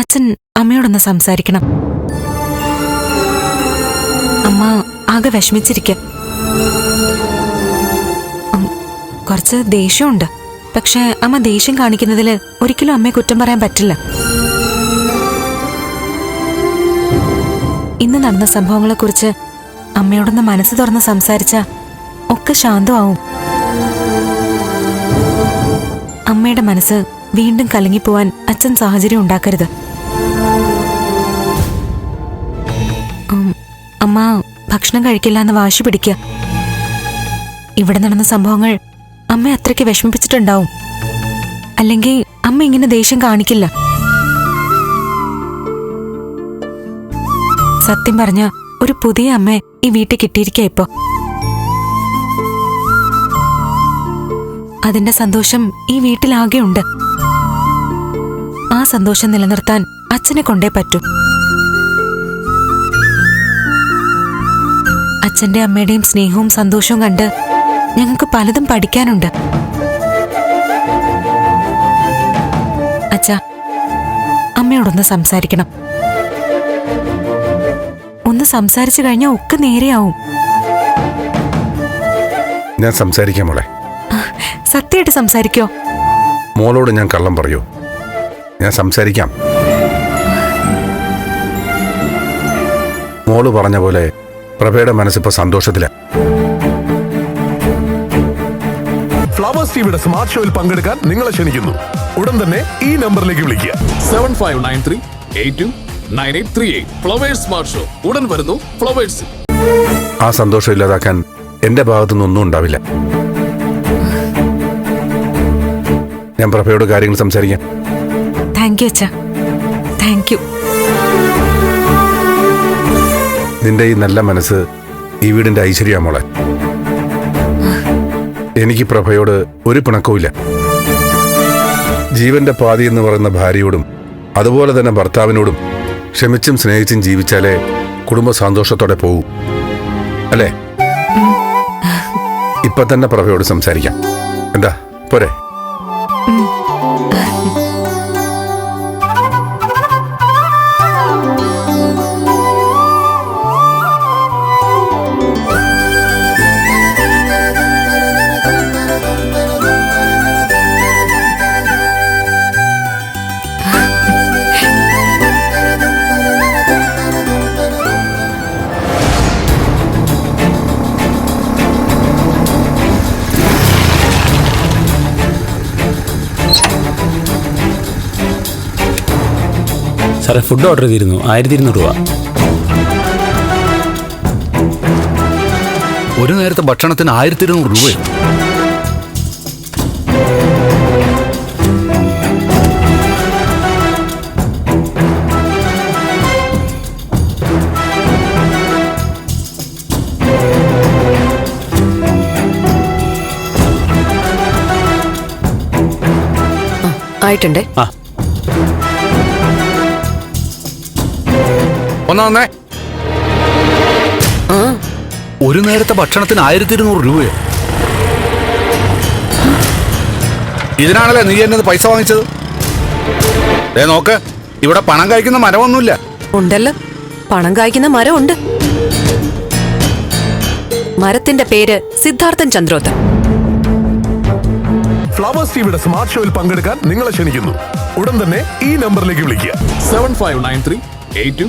അച്ഛൻ അമ്മയോടൊന്ന് സംസാരിക്കണം. അമ്മ ആകെ വിഷമിച്ചിരിക്ക. കുറച്ച് ദേഷ്യമുണ്ട്. പക്ഷെ അമ്മ ദേഷ്യം കാണിക്കുന്നതിൽ ഒരിക്കലും അമ്മയെ കുറ്റം പറയാൻ പറ്റില്ല. ഇന്ന് നടന്ന സംഭവങ്ങളെക്കുറിച്ച് അമ്മയോടൊന്ന് മനസ്സ് തുറന്ന് സംസാരിച്ച ഒക്കെ ശാന്തമാവും. അമ്മയുടെ മനസ്സ് വീണ്ടും കലങ്ങിപ്പോവാൻ അച്ഛൻ സാഹചര്യം ഉണ്ടാക്കരുത്. അമ്മ ഭക്ഷണം കഴിക്കില്ല എന്ന് വാശി പിടിക്കുക. ഇവിടെ നടന്ന സംഭവങ്ങൾ അമ്മ അത്രയ്ക്ക് വിഷമിപ്പിച്ചിട്ടുണ്ടാവും. അല്ലെങ്കിൽ അമ്മ ഇങ്ങനെ ദേഷ്യം കാണിക്കില്ല. സത്യം പറഞ്ഞ ഒരു പുതിയ അമ്മ ഈ വീട്ടിൽ കിട്ടിയിരിക്കുക ഇപ്പോ. അതിന്റെ സന്തോഷം ഈ വീട്ടിലാകെ ഉണ്ട് ആ സന്തോഷം നിലനിർത്താൻ അച്ഛനെ കൊണ്ടേ പറ്റൂ. അച്ഛന്റെ അമ്മയുടെയും സ്നേഹവും സന്തോഷവും കണ്ട് ഞങ്ങൾക്ക് പലതും പഠിക്കാനുണ്ട്. അച്ഛ അമ്മയോടൊന്ന് സംസാരിക്കണം. ഒന്ന് സംസാരിച്ചു കഴിഞ്ഞാൽ ഒക്കെ നേരെയാവും. ഞാൻ സംസാരിക്കാം മോളെ. സത്യമായിട്ട് സംസാരിക്കോ? മോളോട് ഞാൻ കള്ളം പറയൂ. ഞാൻ സംസാരിക്കാം. മോൾ പറഞ്ഞ പോലെ പ്രഭയുടെ മനസ്സിപ്പോ സന്തോഷത്തില. ഫ്ലവേഴ്സ് ടിവിയുടെ സ്മാർട്ട് ഷോയിൽ പങ്കെടുക്കാൻ നിങ്ങളെ ക്ഷണിക്കുന്നു. ഉടൻ തന്നെ ഈ നമ്പറിലേക്ക് വിളിക്കുക. Seven five nine three eight two nine eight three eight Flowers smart show ഉടൻ വരുന്നു ഫ്ലവേഴ്സ് ആ സന്തോഷം ഇല്ലാതാക്കാൻ എന്റെ ഭാഗത്തു നിന്നൊന്നും ഉണ്ടാവില്ല. ഞാൻ പ്രഭയോട് കാര്യങ്ങൾ സംസാരിക്കാം. താങ്ക് യു അച്ഛാ. താങ്ക് യു നിന്റെ ഈ നല്ല മനസ്സ് ഈ വീടിന്റെ ഐശ്വര്യ മോളെ. എനിക്ക് പ്രഭയോട് ഒരു പിണക്കവുമില്ല. ജീവന്റെ പാതി എന്ന് പറയുന്ന ഭാര്യയോടും അതുപോലെ തന്നെ ഭർത്താവിനോടും ക്ഷമിച്ചും സ്നേഹിച്ചും ജീവിച്ചാലേ കുടുംബ സന്തോഷത്തോടെ പോകൂ. അല്ലേ? ഇപ്പൊ തന്നെ പ്രഭയോട് സംസാരിക്കാം. എന്താ? പോരെ. സാറേ ഫുഡ് ഓർഡർ ചെയ്തിരുന്നു. ആയിരത്തി ഇരുന്നൂറ് രൂപ. ഒരു നേരത്തെ ഭക്ഷണത്തിന് ആയിരത്തി ഇരുന്നൂറ് രൂപ ആയിട്ടുണ്ടേ. ആ. ഒന്നാ വന്നേ ഒരു നേരത്തെ ഭക്ഷണത്തിന് ആയിരത്തി ഇരുന്നൂറ് രൂപയോ? ഇതിനാണല്ലേ നീ എന്നെ പൈസ വാങ്ങിച്ചത്? ഏ നോക്ക് ഇവിടെ പണം കഴിക്കുന്ന മരമൊന്നുമില്ല. ഉണ്ടല്ലോ. പണം കായ്ക്കുന്ന മരമുണ്ട്. മരത്തിന്റെ പേര് സിദ്ധാർത്ഥൻ ചന്ദ്രോത്തൻ ഫ്ലവേഴ്സ് ടിവിയുടെ സ്മാർട്ട് ഷോയിൽ പങ്കെടുക്കാൻ നിങ്ങളെ ക്ഷണിക്കുന്നു. ഉടൻ തന്നെ ഈ നമ്പറിലേക്ക് വിളിക്കുക. Seven five nine three eight two